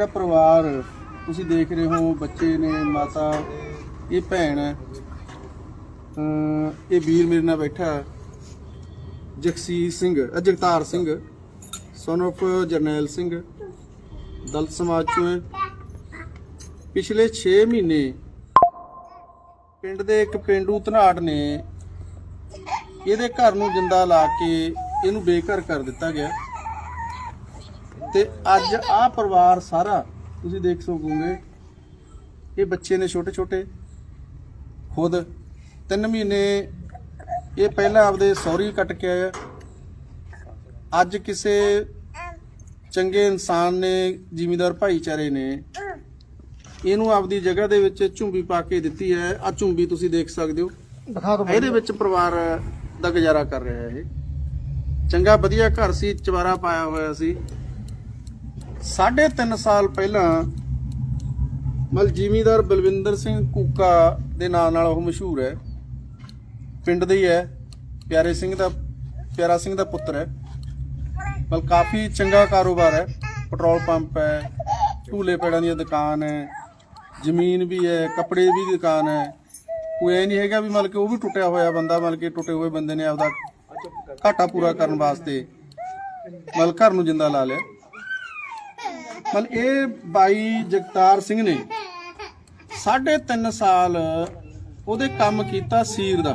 ਜਿਹੜਾ ਪਰਿਵਾਰ ਤੁਸੀਂ ਦੇਖ ਰਹੇ ਹੋ, ਬੱਚੇ ਨੇ, ਮਾਤਾ, ਇਹ ਭੈਣ ਹੈ ਇਹ ਵੀਰ ਮੇਰੇ ਨਾਲ ਬੈਠਾ ਜਗਸੀਰ ਸਿੰਘ ਜਗਤਾਰ ਸਿੰਘ, son of ਜਰਨੈਲ ਸਿੰਘ, ਦਲਤ ਸਮਾਜ ਚੋਂ ਹੈ। ਪਿਛਲੇ 6 ਮਹੀਨੇ ਪਿੰਡ ਦੇ ਇੱਕ ਪਿੰਡੂ ਧਨਾੜ ਨੇ ਇਹਦੇ ਘਰ ਨੂੰ ਜਿੰਦਾ ਲਾ ਕੇ ਇਹਨੂੰ ਬੇਘਰ ਕਰ ਦਿੱਤਾ ਗਿਆ। ਤੇ ਅੱਜ ਆਹ ਪਰਿਵਾਰ ਸਾਰਾ ਤੁਸੀਂ ਦੇਖ ਸਕੋਗੇ ਇਹ ਬੱਚੇ ਨੇ ਛੋਟੇ ਛੋਟੇ ਖੁਦ। 3 ਮਹੀਨੇ ਇਹ ਪਹਿਲਾਂ ਆਪਦੇ ਸੌਰੀ ਕੱਟ ਕੇ ਆਇਆ। ਅੱਜ ਕਿਸੇ ਚੰਗੇ ਇਨਸਾਨ ਨੇ ਜ਼ਿਮੀਂਦਾਰ ਭਾਈਚਾਰੇ ਨੇ ਇਹਨੂੰ ਆਪਦੀ ਜਗ੍ਹਾ ਦੇ ਵਿੱਚ ਝੁੰਬੀ ਪਾ ਕੇ ਦਿੱਤੀ ਹੈ। ਆ ਝੁੰਬੀ ਤੁਸੀਂ ਦੇਖ ਸਕਦੇ ਹੋ। ਦਿਖਾ ਦੋ ਇਹਦੇ ਵਿੱਚ ਪਰਿਵਾਰ ਦਾ ਗੁਜ਼ਾਰਾ ਕਰ ਰਿਹਾ ਹੈ ਇਹ। ਚੰਗਾ ਵਧੀਆ ਘਰ ਸੀ ਚਵਾਰਾ ਪਾਇਆ ਹੋਇਆ ਸੀ। ਸਾਢੇ ਤਿੰਨ ਸਾਲ ਪਹਿਲਾਂ ਮਲ ਜ਼ਿਮੀਦਾਰ ਬਲਵਿੰਦਰ ਸਿੰਘ ਕੂਕਾ ਦੇ ਨਾਂ ਨਾਲ ਉਹ ਮਸ਼ਹੂਰ ਹੈ। ਪਿੰਡ ਦੇ ਹੀ ਹੈ। ਪਿਆਰੇ ਸਿੰਘ ਦਾ, ਪਿਆਰਾ ਸਿੰਘ ਦਾ ਪੁੱਤਰ ਹੈ। ਮਲ ਕਾਫੀ ਚੰਗਾ ਕਾਰੋਬਾਰ ਹੈ। ਪੈਟਰੋਲ ਪੰਪ ਹੈ ਢੂਲੇ ਪੇੜਾਂ ਦੀ ਦੁਕਾਨ ਹੈ, ਜ਼ਮੀਨ ਵੀ ਹੈ, ਕੱਪੜੇ ਦੀ ਵੀ ਦੁਕਾਨ ਹੈ। ਕੋਈ ਇਹ ਨਹੀਂ ਹੈਗਾ ਵੀ ਮਤਲਬ ਕਿ ਉਹ ਵੀ ਟੁੱਟਿਆ ਹੋਇਆ ਬੰਦਾ ਮਤਲਬ ਕਿ ਟੁੱਟੇ ਹੋਏ ਬੰਦੇ ਨੇ ਆਪਦਾ ਘਾਟਾ ਪੂਰਾ ਕਰਨ ਵਾਸਤੇ। ਮਤਲਬ ਘਰ ਨੂੰ ਜਿੰਦਾ ਲਾ ਲਿਆ। ਮਤਲਬ ਇਹ ਬਾਈ ਜਗਤਾਰ ਸਿੰਘ ਨੇ ਸਾਢੇ ਤਿੰਨ ਸਾਲ ਉਹਦੇ ਕੰਮ ਕੀਤਾ ਸੀਰ ਦਾ।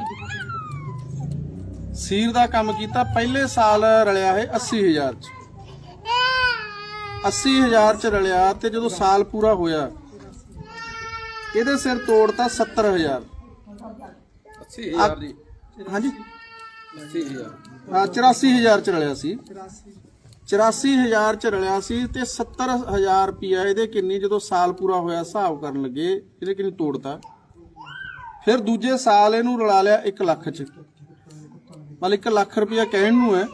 ਸੀਰ ਦਾ ਕੰਮ ਕੀਤਾ ਪਹਿਲੇ ਸਾਲ ਰਲਿਆ ਹੈ 80000 ਚ। 80000 ਚ ਰਲਿਆ ਤੇ ਜਦੋਂ ਸਾਲ ਪੂਰਾ ਹੋਇਆ ਇਹਦੇ ਸਿਰ ਤੋੜਤਾ 70000 80000 ਜੀ ਹਾਂਜੀ। 80000 ਹਾਂ 84000 ਚ ਰਲਿਆ ਸੀ। 84000 ਚ ਰਲਿਆ ਸੀ ਤੇ 70000 ਰੁਪਿਆ ਇਹਦੇ ਕਿੰਨੀ ਜਦੋਂ ਸਾਲ ਪੂਰਾ ਹੋਇਆ ਹਿਸਾਬ ਕਰਨ ਲੱਗੇ ਇਹਦੇ ਕਿੰਨੀ ਤੋੜਤਾ? ਫਿਰ ਦੂਜੇ ਸਾਲ ਇਹਨੂੰ ਰਲਾ ਲਿਆ 1 ਲੱਖ ਚ। ਮਤਲਬ 1 ਲੱਖ ਰੁਪਿਆ ਕਹਿਣ ਨੂੰ ਹੈ,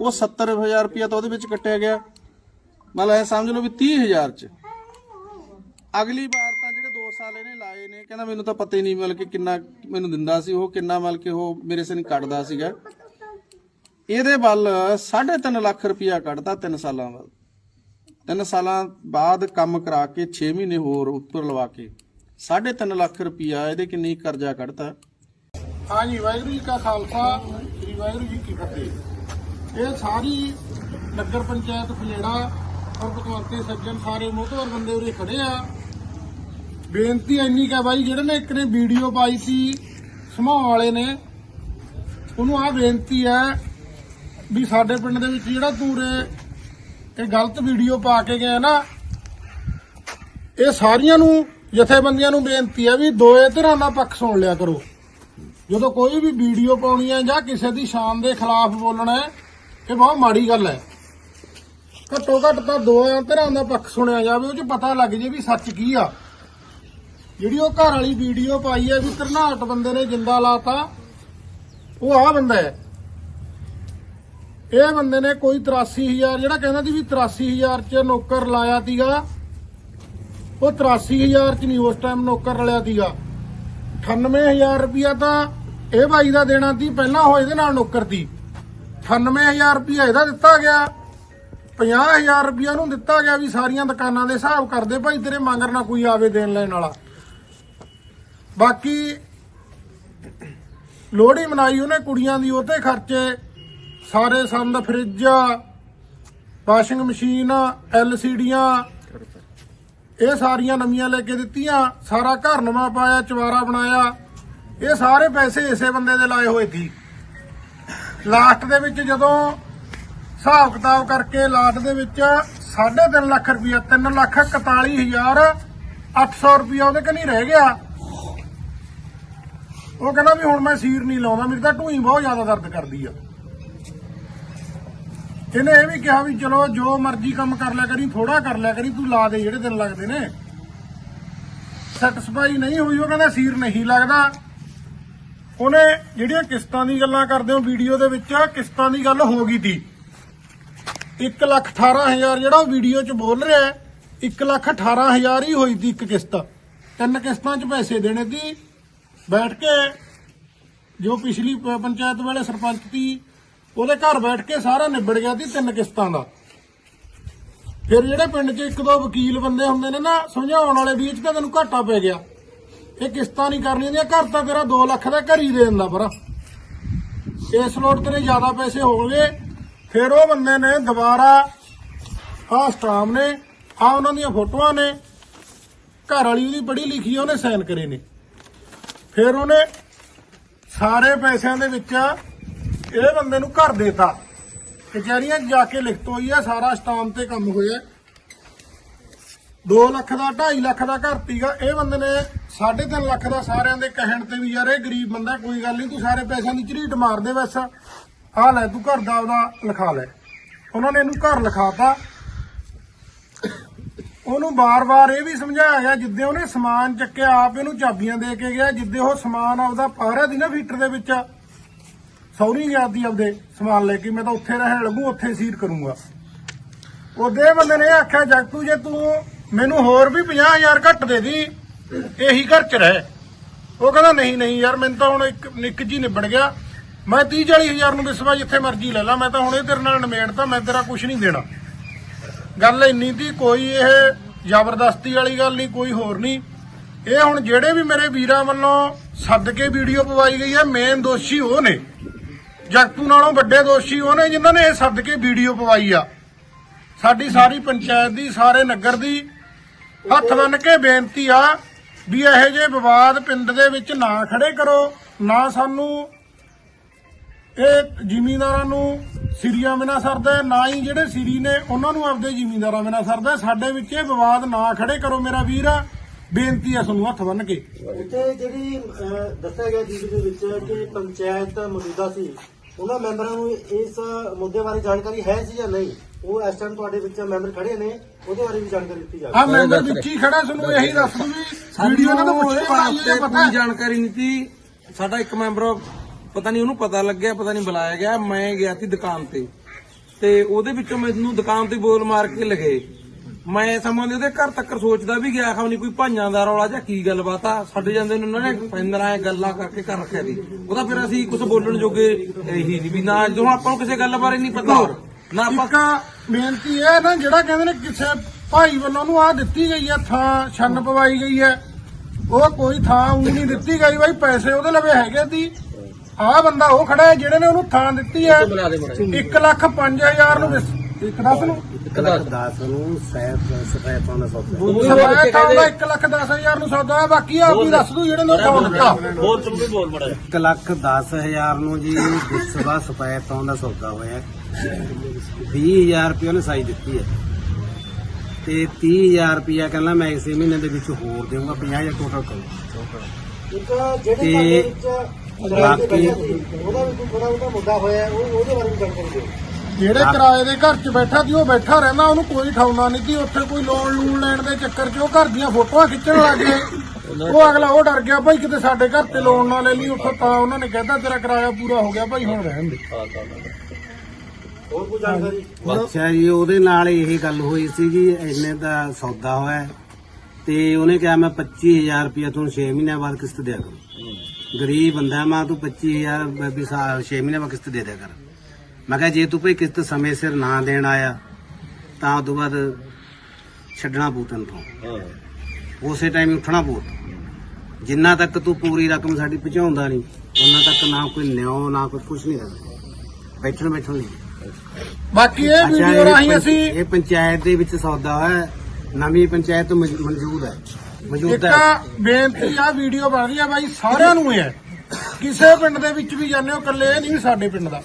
ਉਹ 70000 ਰੁਪਿਆ ਤਾਂ ਉਹਦੇ ਵਿੱਚ ਕੱਟਿਆ ਗਿਆ। ਮਤਲਬ ਇਹ ਸਮਝ ਲਓ ਵੀ 30000 ਚ। ਅਗਲੀ ਵਾਰ ਤਾਂ ਜਿਹੜੇ 2 ਸਾਲ ਇਹਨੇ ਲਾਏ ਨੇ, ਕਹਿੰਦਾ ਮੈਨੂੰ ਤਾਂ ਪਤਾ ਹੀ ਨਹੀਂ ਮਤਲਬ ਕਿ ਕਿੰਨਾ ਮੈਨੂੰ ਦਿੰਦਾ ਸੀ ਉਹ, ਕਿੰਨਾ ਮਤਲਬ ਕਿ ਉਹ ਮੇਰੇ ਸੇ ਨਹੀਂ ਕੱਢਦਾ ਸੀਗਾ। ਇਹਦੇ ਵੱਲ 3.5 ਲੱਖ ਰੁਪਇਆ ਕੱਢਦਾ 3 ਸਾਲਾਂ ਬਾਅਦ 3 ਸਾਲਾਂ ਬਾਅਦ ਕੰਮ ਕਰਾ ਕੇ 6 ਮਹੀਨੇ ਹੋਰ ਉੱਪਰ ਲਵਾ ਕੇ 3.5 ਲੱਖ ਰੁਪਇਆ ਇਹਦੇ ਕਿੰਨੀ ਕਰਜ਼ਾ ਕੱਢਤਾ। ਹਾਂਜੀ, ਵਾਹਿਗੁਰੂ ਜੀ ਕਾ ਖਾਲਸਾ, ਸ੍ਰੀ ਵਾਹਿਗੁਰੂ ਜੀ ਕੀ ਫਤਿਹ। ਇਹ ਸਾਰੀ ਨਗਰ ਪੰਚਾਇਤ ਫਲੇੜਾ ਔਰ ਪਤਵੰਤੇ ਸੱਜਣ ਸਾਰੇ ਮੋਹਤਵਰ ਬੰਦੇ ਉਰੇ ਖੜੇ ਆ। ਬੇਨਤੀ ਇੰਨੀ ਕਾ ਬਾਈ, ਜਿਹੜੇ ਨੇ ਇੱਕ ਨੇ ਵੀਡੀਓ ਪਾਈ ਸੀ, ਸਮਾਉਣ ਵਾਲੇ ਨੇ, ਉਹਨੂੰ ਆ ਬੇਨਤੀ ਹੈ ਵੀ ਸਾਡੇ ਪਿੰਡ ਦੇ ਵਿੱਚ ਜਿਹੜਾ ਤੂਰੇ ਇਹ ਗਲਤ ਵੀਡੀਓ ਪਾ ਕੇ ਗਏ ਨਾ, ਇਹ ਸਾਰੀਆਂ ਨੂੰ ਜਥੇਬੰਦੀਆਂ ਨੂੰ ਬੇਨਤੀ ਹੈ ਵੀ ਦੋਏ ਧਿਰਾਂ ਦਾ ਪੱਖ ਸੁਣ ਲਿਆ ਕਰੋ। ਜਦੋਂ ਕੋਈ ਵੀ ਵੀਡੀਓ ਪਾਉਣੀ ਹੈ ਜਾਂ ਕਿਸੇ ਦੀ ਸ਼ਾਨ ਦੇ ਖਿਲਾਫ ਬੋਲਣਾ ਹੈ, ਇਹ ਬਹੁਤ ਮਾੜੀ ਗੱਲ ਹੈ। ਘੱਟੋ ਘੱਟ ਤਾਂ ਦੋਆਂ ਧਿਰਾਂ ਦਾ ਪੱਖ ਸੁਣਿਆ ਜਾਵੇ, ਉਹ 'ਚ ਪਤਾ ਲੱਗ ਜੇ ਵੀ ਸੱਚ ਕੀ ਆ। ਜਿਹੜੀ ਉਹ ਘਰ ਵਾਲੀ ਵੀਡੀਓ ਪਾਈ ਹੈ ਵੀ ਤਰਨਾਟ ਬੰਦੇ ਨੇ ਜਿੰਦਾ ਲਾਤਾ, ਉਹ ਆ ਬੰਦਾ ਹੈ। ਇਹ ਬੰਦੇ ਨੇ ਕੋਈ 83000 ਜਿਹੜਾ ਕਹਿੰਦਾ ਸੀ ਵੀ 83000 ਚ ਨੌਕਰ ਲਾਇਆ ਸੀਗਾ, ਉਹ 83000 ਚ ਨਹੀਂ ਉਸ ਟਾਈਮ ਨੌਕਰ ਰਲਿਆ ਸੀਗਾ। 98000 ਰੁਪਿਆ ਤਾਂ ਇਹ ਬਾਈ ਦਾ ਦੇਣਾ ਸੀ, ਪਹਿਲਾਂ ਉਹ ਇਹਦੇ ਨਾਲ ਨੌਕਰ ਸੀ। 98000 ਰੁਪਿਆ ਇਹਦਾ ਦਿੱਤਾ ਗਿਆ। 50000 ਰੁਪਿਆ ਨੂੰ ਦਿੱਤਾ ਗਿਆ ਵੀ ਸਾਰੀਆਂ ਦੁਕਾਨਾਂ ਦੇ ਹਿਸਾਬ ਕਰਦੇ ਭਾਈ, ਤੇਰੇ ਮੰਗਰ ਨਾ ਕੋਈ ਆਵੇ ਦੇਣ ਲੈਣ ਵਾਲਾ। ਬਾਕੀ ਲੋਹੜੀ ਮਨਾਈ ਉਹਨੇ ਕੁੜੀਆਂ ਦੀ ਉਹਤੇ ਖਰਚੇ ਸਾਰੇ ਸੰਦ ਫਰਿੱਜ ਵਾਸ਼ਿੰਗ ਮਸ਼ੀਨ ਐਲਸੀਡੀਆਂ। ਇਹ ਸਾਰੀਆਂ ਨਵੀਆਂ ਲੈ ਕੇ ਦਿੱਤੀਆਂ, ਸਾਰਾ ਘਰ ਨਵਾਂ ਪਾਇਆ, ਚਵਾਰਾ ਬਣਾਇਆ। ਇਹ ਸਾਰੇ ਪੈਸੇ ਇਸੇ ਬੰਦੇ ਦੇ ਲਾਏ ਹੋਏ ਸੀ। ਲਾਸਟ ਦੇ ਵਿੱਚ ਜਦੋਂ ਹਿਸਾਬ ਕਿਤਾਬ ਕਰਕੇ ਲਾਸਟ ਦੇ ਵਿੱਚ 3.5 ਲੱਖ ਰੁਪਇਆ 3 ਲੱਖ 41 ਹਜ਼ਾਰ 800 ਰੁਪਇਆ ਉਹਦੇ ਕਨੀ ਰਹਿ ਗਿਆ। ਉਹ ਕਹਿੰਦਾ ਵੀ ਹੁਣ ਮੈਂ ਸੀਰ ਨਹੀਂ ਲਾਉਂਦਾ, ਮੇਰੀ ਤਾਂ ਢੂਈ ਬਹੁਤ ਜ਼ਿਆਦਾ ਦਰਦ ਕਰਦੀ ਆ। ਇਹਨੇ ਇਹ ਵੀ ਕਿਹਾ ਵੀ ਚਲੋ ਜੋ ਮਰਜ਼ੀ ਕੰਮ ਕਰ ਲਿਆ ਕਰੀ ਥੋੜਾ ਕਰ ਲਿਆ ਕਰੀ, ਤੂੰ ਲਾ ਦੇ ਜਿਹੜੇ ਦਿਨ ਲੱਗਦੇ ਨੇ। ਸੈਟੀਸਫਾਈ ਨਹੀਂ ਹੋਈ, ਉਹ ਕਹਿੰਦਾ ਸੀਰ ਨਹੀਂ ਲੱਗਦਾ। ਉਹਨੇ ਜਿਹੜੀਆਂ ਕਿਸ਼ਤਾਂ ਦੀ ਗੱਲਾਂ ਕਰਦੇ ਹੋ ਵੀਡੀਓ ਦੇ ਵਿੱਚ, ਕਿਸ਼ਤਾਂ ਦੀ ਗੱਲ ਹੋ ਗਈ ਤੀ। 1 ਲੱਖ 18000 ਜਿਹੜਾ ਉਹ ਵੀਡੀਓ 'ਚ ਬੋਲ ਰਿਹਾ ਹੈ 1 ਲੱਖ 18000 ਹੀ ਹੋਈ ਤੀ ਇੱਕ ਕਿਸ਼ਤ। ਤਿੰਨ ਕਿਸ਼ਤਾਂ 'ਚ ਪੈਸੇ ਦੇਣੇ ਤੀ। ਬੈਠ ਕੇ ਜੋ ਪਿਛਲੀ ਪੰਚਾਇਤ ਵਾਲੇ ਸਰਪੰਚ ਸੀ ਉਹਦੇ ਘਰ ਬੈਠ ਕੇ ਸਾਰਾ ਨਿਬੜ ਗਿਆ ਸੀ ਤਿੰਨ ਕਿਸ਼ਤਾਂ ਦਾ। ਫਿਰ ਜਿਹੜੇ ਪਿੰਡ 'ਚ ਇੱਕ ਦੋ ਵਕੀਲ ਬੰਦੇ ਹੁੰਦੇ ਨੇ ਨਾ, ਸਮਝਾਉਣ ਵਾਲੇ ਵੀ ਇਹ 'ਚ ਤਾਂ ਤੈਨੂੰ ਘਾਟਾ ਪੈ ਗਿਆ। ਇਹ ਕਿਸ਼ਤਾਂ ਨਹੀਂ ਕਰਨੀਆਂ ਨੇ ਘਰ ਤਾਂ ਤੇਰਾ 2 ਲੱਖ ਦਾ ਘਰ ਹੀ ਦੇ ਦਿੰਦਾ ਪਰ। ਇਸ ਲੋਟ ਤੇਰੇ ਜ਼ਿਆਦਾ ਪੈਸੇ ਹੋ ਗਏ ਫਿਰ ਉਹ ਬੰਦੇ ਨੇ ਦੁਬਾਰਾ ਆਹ ਸਟਾਮ ਨੇ ਆ ਉਹਨਾਂ ਦੀਆਂ ਫੋਟੋਆਂ ਨੇ, ਘਰ ਵਾਲੀ ਉਹਦੀ ਪੜ੍ਹੀ ਲਿਖੀ ਉਹਨੇ ਸਾਈਨ ਕਰੇ ਨੇ। ਫਿਰ ਉਹਨੇ ਸਾਰੇ ਪੈਸਿਆਂ ਦੇ ਵਿੱਚ ਇਹ ਬੰਦੇ ਨੂੰ ਘਰ ਦੇਤਾ। ਕਚਹਿਰੀਆਂ 'ਚ ਜਾ ਕੇ ਲਿਖਤ ਹੋਈ ਆ, ਸਾਰਾ ਸਟਾਮ ਤੇ ਕੰਮ ਹੋਇਆ। 2 ਲੱਖ ਦਾ 2.5 ਲੱਖ ਦਾ ਘਰ ਤੀਗਾ ਇਹ ਬੰਦੇ ਨੇ 3.5 ਲੱਖ ਦਾ ਸਾਰਿਆਂ ਦੇ ਕਹਿਣ ਤੇ ਵੀ ਯਾਰ ਇਹ ਗਰੀਬ ਬੰਦਾ, ਕੋਈ ਗੱਲ ਨਹੀਂ, ਤੂੰ ਸਾਰੇ ਪੈਸਿਆਂ ਦੀ ਝਰੀਟ ਮਾਰ ਦੇ ਬਸ। ਆ ਲੈ, ਤੂੰ ਘਰ ਦਾ ਉਹਦਾ ਲਿਖਾ ਲੈ। ਉਹਨਾਂ ਨੇ ਇਹਨੂੰ ਘਰ ਲਿਖਾਤਾ। ਉਹਨੂੰ ਬਾਰ-ਬਾਰ ਇਹ ਵੀ ਸਮਝਾਇਆ ਗਿਆ, ਜਿੱਦੇ ਉਹਨੇ ਸਮਾਨ ਚੱਕਿਆ, ਆਪ ਇਹਨੂੰ ਚਾਬੀਆਂ ਦੇ ਕੇ ਗਿਆ, ਜਿੱਦੇ ਉਹ ਸਮਾਨ ਆਪਦਾ ਪਾਰਾ ਦੀ ਨਾ ਫੀਟਰ ਦੇ ਵਿੱਚ। ਸੌਰੀ ਗਿਆ ਦੀ ਆਪਦੇ ਸਮਾਨ ਲੈ ਕੇ ਮੈਂ ਤਾਂ ਉੱਥੇ ਰਹਿਣ ਲੱਗੂ, ਉੱਥੇ ਸੀਰ ਕਰੂੰਗਾ। ਉਹਦੇ ਬੰਦੇ ਨੇ ਇਹ ਆਖਿਆ, ਜਗਤੂ ਜੇ ਤੂੰ ਮੈਨੂੰ ਹੋਰ ਵੀ 50000 ਘੱਟ ਦੇ ਦੀ, ਇਹੀ ਘਰ ਚ ਰਹਿ। ਉਹ ਕਹਿੰਦਾ, ਨਹੀਂ ਨਹੀਂ ਯਾਰ, ਮੈਨੂੰ ਤਾਂ ਹੁਣ ਇੱਕ ਨਿੱਕ ਜੀ ਨਿਬੜ ਗਿਆ। ਮੈਂ 30 40000 ਨੂੰ ਵਿਸਵਾ ਜਿੱਥੇ ਮਰਜ਼ੀ ਲੈ ਲਾ, ਮੈਂ ਤਾਂ ਹੁਣ ਇਹ ਤੇਰੇ ਨਾਲ ਨਿਮੇੜਤਾ ਮੈਂ ਤੇਰਾ ਕੁਝ ਨਹੀਂ ਦੇਣਾ। ਗੱਲ ਇੰਨੀ ਦੀ ਕੋਈ ਇਹ ਜ਼ਬਰਦਸਤੀ ਵਾਲੀ ਗੱਲ ਨਹੀਂ, ਕੋਈ ਹੋਰ ਨਹੀਂ। ਇਹ ਹੁਣ ਜਿਹੜੇ ਵੀ ਮੇਰੇ ਵੀਰਾਂ ਵੱਲੋਂ ਸੱਦ ਕੇ ਵੀਡੀਓ ਪਵਾਈ ਗਈ ਹੈ ਮੇਨ ਦੋਸ਼ੀ ਉਹ ਨੇ। ਜਗਤੂ ਨਾਲੋਂ ਵੱਡੇ ਦੋਸ਼ੀ ਉਹਨੇ ਜਿਨ੍ਹਾਂ ਨੇ ਇਹ ਸੱਦ ਕੇ ਵੀਡੀਓ ਪਵਾਈ ਆ। ਸਾਡੀ ਸਾਰੀ ਪੰਚਾਇਤ ਦੀ, ਸਾਰੇ ਨਗਰ ਦੀ ਹੱਥ ਬੰਨ ਕੇ ਬੇਨਤੀ ਆ ਵੀ ਇਹੋ ਜਿਹੇ ਵਿਵਾਦ ਪਿੰਡ ਦੇ ਵਿੱਚ ਨਾ ਖੜੇ ਕਰੋ, ਨਾ ਸਾਨੂੰ ਇਹ ਜ਼ਿਮੀਂਦਾਰਾਂ ਨੂੰ ਸਿਰੀਆਂ ਬਿਨਾ ਸਰਦਾ ਨਾ ਹੀ ਜਿਹੜੇ ਸਿਰੀ ਨੇ ਉਹਨਾਂ ਨੂੰ ਆਪਦੇ ਜ਼ਿਮੀਂਦਾਰਾਂ ਬਿਨਾ ਸਰਦਾ ਸਾਡੇ ਵਿੱਚ ਇਹ ਵਿਵਾਦ ਨਾ ਖੜੇ ਕਰੋ ਮੇਰਾ ਵੀਰ, ਬੇਨਤੀ ਆ ਤੁਹਾਨੂੰ ਹੱਥ ਬੰਨ ਕੇ। ਇੱਥੇ ਜਿਹੜੀ ਦੱਸਿਆ ਗਿਆ ਜੀ ਦੇ ਵਿੱਚ ਕਿ ਪੰਚਾਇਤ ਮੌਜੂਦਾ ਸੀ ਉਹਨਾਂ ਮੈਂਬਰਾਂ ਨੂੰ ਇਸ ਮੁੱਦੇ ਬਾਰੇ ਜਾਣਕਾਰੀ ਹੈ ਸੀ ਜਾਂ ਨਹੀਂ? ਉਹ ਇਸ ਟਾਈਮ ਤੁਹਾਡੇ ਵਿੱਚ ਮੈਂਬਰ ਖੜੇ ਨੇ ਉਹਦੇ ਬਾਰੇ ਵੀ ਜਾਣਕਾਰੀ ਦਿੱਤੀ ਜਾਵੇ। ਆ ਮੈਂਬਰ ਵਿੱਚ ਹੀ ਖੜਾ ਤੁਹਾਨੂੰ ਇਹੀ ਦੱਸ ਦੂੰ ਵੀ ਵੀਡੀਓ ਇਹਨਾਂ ਨੂੰ ਪੁੱਛੇ ਪਤਾ ਕੋਈ ਜਾਣਕਾਰੀ ਨਹੀਂ ਸੀ ਸਾਡਾ ਇੱਕ ਮੈਂਬਰ ਪਤਾ ਨਹੀਂ ਉਹਨੂੰ ਪਤਾ ਲੱਗਿਆ ਪਤਾ ਨਹੀਂ ਬੁਲਾਇਆ ਗਿਆ। ਮੈਂ ਗਿਆ ਸੀ ਦੁਕਾਨ ਤੇ। ਤੇ ਉਹਦੇ ਵਿੱਚੋਂ ਮੈਨੂੰ ਦੁਕਾਨ ਤੇ ਬੋਲ ਮਾਰ ਕੇ ਲਗੇ ਮੈਂ ਸਮਾਂ ਦੇ ਉਹਦੇ ਘਰ ਤੱਕ ਸੋਚਦਾ ਵੀ ਗਿਆ ਨਹੀਂ ਕੋਈ ਭਾਈਆਂ ਦਾ ਰੌਲਾ ਜਾਂ ਕੀ ਗੱਲਬਾਤ ਆ। ਸਾਡੇ ਜਾਂਦੇ ਨੂੰ ਉਹਨਾਂ ਨੇ ਪੈਂਦਰਾਂ ਐ ਗੱਲਾਂ ਕਰਕੇ ਕਰ ਰੱਖਿਆ ਸੀ। ਉਹਦਾ ਫਿਰ ਅਸੀਂ ਕੁਝ ਬੋਲਣ ਜੋਗੇ ਇਹੀ ਨਹੀਂ ਵੀ ਨਾ ਜਦੋਂ ਆਪਾਂ ਨੂੰ ਕਿਸੇ ਗੱਲ ਬਾਰੇ ਨਹੀਂ ਪਤਾ ਨਾ ਆਪਾਂ ਬੇਨਤੀ ਇਹ ਨਾ ਜਿਹੜਾ ਕਹਿੰਦੇ ਨੇ ਕਿਸੇ ਭਾਈ ਵੱਲੋਂ ਨੂੰ ਆ ਦਿੱਤੀ ਗਈ ਹੈ ਥਾਂ ਛੰਨ ਪਵਾਈ ਗਈ ਹੈ ਉਹ ਕੋਈ ਥਾਂ ਉਹ ਨਹੀਂ ਦਿੱਤੀ ਗਈ ਬਾਈ ਪੈਸੇ ਉਹਦੇ ਲਵੇ ਹੈਗੇ ਸੀ। ਆਹ ਬੰਦਾ ਉਹ ਖੜਾ ਹੈ ਜਿਹੜੇ ਨੇ ਉਹਨੂੰ ਥਾਂ ਦਿੱਤੀ ਹੈ। 1 ਲੱਖ 5000 ਨੂੰ ਇੱਕ ਦੱਸ ਨੂੰ। ਦਾਸ ਨੂੰ ਸੈਫ ਸਫੈਤਾਂ ਦਾ ਸੌਦਾ। ਸਵਾਇਆ ਥਾਂ ਦਾ 1 ਲੱਖ 10000 ਨੂੰ ਸੌਦਾ ਹੈ ਬਾਕੀ ਆਪ ਹੀ ਦੱਸ ਦੂ ਜਿਹੜੇ ਨੇ ਥਾਂ ਦਿੱਤਾ। 1 ਲੱਖ 10000 ਨੂੰ ਜੀ ਵਿਸਵਾ ਸਫੈਤਾਂ ਦਾ ਸੌਦਾ ਹੋਇਆ। 20000 ਰੁਪਏ ਉਹਨੇ ਸਾਈ ਦਿੱਤੀ ਹੈ। ਤੇ 30000 ਰੁਪਏ ਕਹਿੰਦਾ ਮੈਂ ਇਸੇ ਮਹੀਨੇ ਦੇ ਵਿੱਚ ਹੋਰ ਦੇਵਾਂਗਾ 50000 ਟੋਟਲ ਕਰੋ। ਤੇ ਬਾਕੀ ਉਹਦਾ ਵੀ ਕੋਈ ਥੋੜਾ ਬਹੁਤਾ ਮੁੱਦਾ ਹੋਇਆ ਉਹ ਉਹਦੇ ਬਾਰੇ ਵੀ ਜਾਣਕਾਰੀ ਦਿਓ। ਜਿਹੜੇ ਕਿਰਾਏ ਦੇ ਘਰ 'ਚ ਬੈਠਾ ਸੀ ਉਹ ਬੈਠਾ ਰਹਿੰਦਾ ਉਹਨੂੰ ਕੋਈ ਠਾਉਂਦਾ ਨਹੀਂ ਸੀ। ਉੱਥੇ ਕੋਈ ਲੋਨ ਲੂਣ ਲੈਣ ਦੇ ਚੱਕਰ 'ਚ ਉਹ ਘਰ ਦੀਆਂ ਫੋਟੋਆਂ ਖਿੱਚਣ ਲੱਗ ਗਏ। ਉਹ ਅਗਲਾ ਉਹ ਡਰ ਗਿਆ ਭਾਈ ਕਿਤੇ ਸਾਡੇ ਘਰ ਤੇ ਲੋਨ ਨਾ ਲੈ ਲਈ ਉੱਥੋਂ ਤਾਂ ਉਹਨਾਂ ਨੇ ਕਹਿਤਾ ਤੇਰਾ ਕਿਰਾਇਆ ਪੂਰਾ ਹੋ ਗਿਆ ਭਾਈ ਹੁਣ ਰਹਿਣ ਦੇ। ਹੋਰ ਕੋਈ ਜਾਣਕਾਰੀ? ਅੱਛਾ ਜੀ ਉਹਦੇ ਨਾਲ ਇਹ ਗੱਲ ਹੋਈ ਸੀ ਜੀ ਇੰਨੇ ਦਾ ਸੌਦਾ ਹੋਇਆ ਤੇ ਉਹਨੇ ਕਿਹਾ ਮੈਂ 25000 ਰੁਪਇਆ ਤੁਹਾਨੂੰ 6 ਮਹੀਨਿਆਂ ਬਾਅਦ ਕਿਸ਼ਤ ਦਿਆ ਕਰੂੰ। ਗਰੀਬ ਬੰਦਾ ਮੈਂ ਤੂੰ 25000 ਵੀ 6 ਮਹੀਨਿਆਂ ਬਾਅਦ ਕਿਸ਼ਤ ਦੇ ਦਿਆ ਕਰ। ਮੈਂ ਕਿਹਾ ਜੇ ਤੂੰ ਭਈ ਕਿਸ਼ਤ ਸਮੇਂ ਸਿਰ ਨਾ ਦੇਣ ਆਇਆ ਤਾਂ ਉਦੋਂ ਬਾਅਦ ਛੱਡਣਾ ਪਊ ਤੈਨੂੰ ਤੋਂ ਉਸੇ ਟਾਈਮ ਉੱਠਣਾ ਪਊ। ਜਿੰਨਾ ਤੱਕ ਤੂੰ ਪੂਰੀ ਰਕਮ ਸਾਡੀ ਪਹੁੰਚਾਉਂਦਾ ਨਹੀਂ ਉਹਨਾਂ ਤੱਕ ਨਾ ਕੋਈ ਨਿਉ ਨਾ ਕੋਈ ਕੁਝ ਨਹੀਂ ਕਰਦਾ ਬੈਠਣ ਬੈਠਣ ਨਹੀਂ ਬਾਕੀ ਇਹ ਵੀਡੀਓ ਰਾਹੀਂ ਅਸੀਂ ਇਹ ਪੰਚਾਇਤ ਦੇ ਵਿੱਚ ਸੌਦਾ ਹੈ। ਨਵੀਂ ਪੰਚਾਇਤ ਮੌਜ- ਮੌਜੂਦ ਹੈ। ਇੱਕ ਮੌਜੂਦ ਹੈ। ਬੇਨਤੀ ਆ ਵੀਡੀਓ ਬਣ ਰਹੀ ਆ ਬਾਈ ਸਾਰਿਆਂ ਨੂੰ ਹੈ। ਕਿਸੇ ਪਿੰਡ ਦੇ ਵਿੱਚ ਵੀ ਜਾਂਦੇ ਹੋ ਇਕੱਲੇ ਇਹ ਨਹੀਂ ਸਾਡੇ ਪਿੰਡ ਦਾ।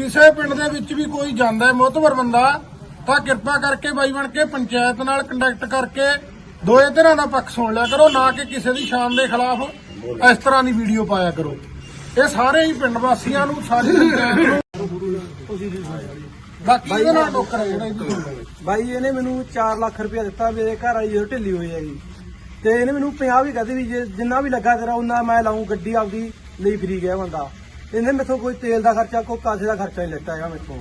ਕਿਸੇ ਪਿੰਡ ਦੇ ਵਿੱਚ ਵੀ ਕੋਈ ਜਾਂਦਾ ਹੈ ਮੋਤਬਰ ਬੰਦਾ, ਤਾਂ ਕਿਰਪਾ ਕਰਕੇ ਬਾਈ ਬਣ ਕੇ ਪੰਚਾਇਤ ਨਾਲ ਕੰਟੈਕਟ ਕਰਕੇ ਦੋਏ ਤਰ੍ਹਾਂ ਦਾ ਪੱਖ ਸੁਣ ਲਿਆ ਕਰੋ, ਨਾ ਕਿ ਕਿਸੇ ਦੀ ਸ਼ਾਨ ਦੇ ਖਿਲਾਫ ਇਸ ਤਰ੍ਹਾਂ ਦੀ ਵੀਡੀਓ ਪਾਇਆ ਕਰੋ। ਇਹ ਸਾਰੇ ਹੀ ਪਿੰਡ ਵਾਸੀਆਂ ਨੂੰ, ਸਾਰੀ ਪੰਚਾਇਤ ਨੂੰ। ਬਾਕੀ ਇਹਦੇ ਨਾਲ ਟੋਕਰ ਹੈ ਜਿਹੜਾ ਇਹਦੀ ਬਾਈ, ਇਹਨੇ ਮੈਨੂੰ 4 ਲੱਖ ਰੁਪਇਆ ਦਿੱਤਾ, ਮੇਰੇ ਘਰ ਆਈ ਜਦੋਂ ਢਿੱਲੀ ਹੋਈ ਹੈਗੀ। ਤੇ ਇਹਨੇ ਮੈਨੂੰ 50 ਵੀ ਕਹਦੇ ਵੀ ਜੇ ਜਿੰਨਾ ਵੀ ਲੱਗਾ ਤੇਰਾ ਉਹਨਾਂ ਮੈਂ ਲਾਉਂ ਗੱਡੀ ਆਪਦੀ ਲਈ ਫਰੀ ਗਿਆ ਬੰਦਾ। ਇਹਨੇ ਮੇਥੋਂ ਕੋਈ ਤੇਲ ਦਾ ਖਰਚਾ, ਕੋਈ ਕਾਸੇ ਦਾ ਖਰਚਾ ਨਹੀਂ ਲੈਤਾ ਹੈਗਾ ਮੇਥੋਂ।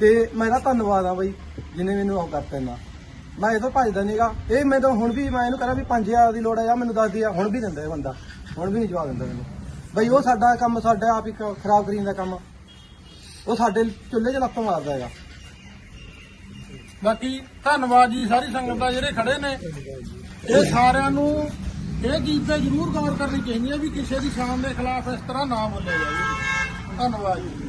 ਤੇ ਮੇਰਾ ਧੰਨਵਾਦ ਆ ਬਾਈ, ਜਿਹਨੇ ਮੈਨੂੰ ਉਹ ਕਰਤਾ ਇੰਨਾ। ਮੈਂ ਇਹ ਤੋਂ ਭੱਜਦਾ ਨਹੀਂਗਾ ਇਹ ਮੈਂ ਤਾਂ ਹੁਣ ਵੀ ਮੈਂ ਇਹਨੂੰ ਕਹਾਂ ਵੀ 5000 ਦੀ ਲੋੜ ਹੈ ਜਾਂ ਮੈਨੂੰ ਦੱਸਦੀ ਆ, ਹੁਣ ਵੀ ਦਿੰਦਾ ਇਹ ਬੰਦਾ। ਹੁਣ ਵੀ ਨਹੀਂ ਜਵਾਬ ਦਿੰਦਾ ਮੈਨੂੰ। ਬਈ ਉਹ ਸਾਡਾ ਕੰਮ, ਸਾਡਾ ਆਪ ਹੀ ਖਰਾਬ ਕਰੀ ਦਾ ਕੰਮ। ਉਹ ਸਾਡੇ ਚੁੱਲ੍ਹੇ 'ਚ ਲੱਤ ਮਾਰਦਾ ਹੈਗਾ। ਬਾਕੀ ਧੰਨਵਾਦ ਜੀ, ਸਾਰੀ ਸੰਗਤ ਦਾ ਜਿਹੜੇ ਖੜੇ ਨੇ। ਇਹ ਸਾਰਿਆਂ ਨੂੰ ਇਹ ਚੀਜ਼ ਤੇ ਜ਼ਰੂਰ ਗੌਰ ਕਰਨੀ ਚਾਹੀਦੀ ਹੈ ਵੀ ਕਿਸੇ ਦੀ ਸ਼ਾਨ ਦੇ ਖਿਲਾਫ ਇਸ ਤਰ੍ਹਾਂ ਨਾ ਬੋਲਿਆ ਜਾਵੇ। ਧੰਨਵਾਦ ਜੀ।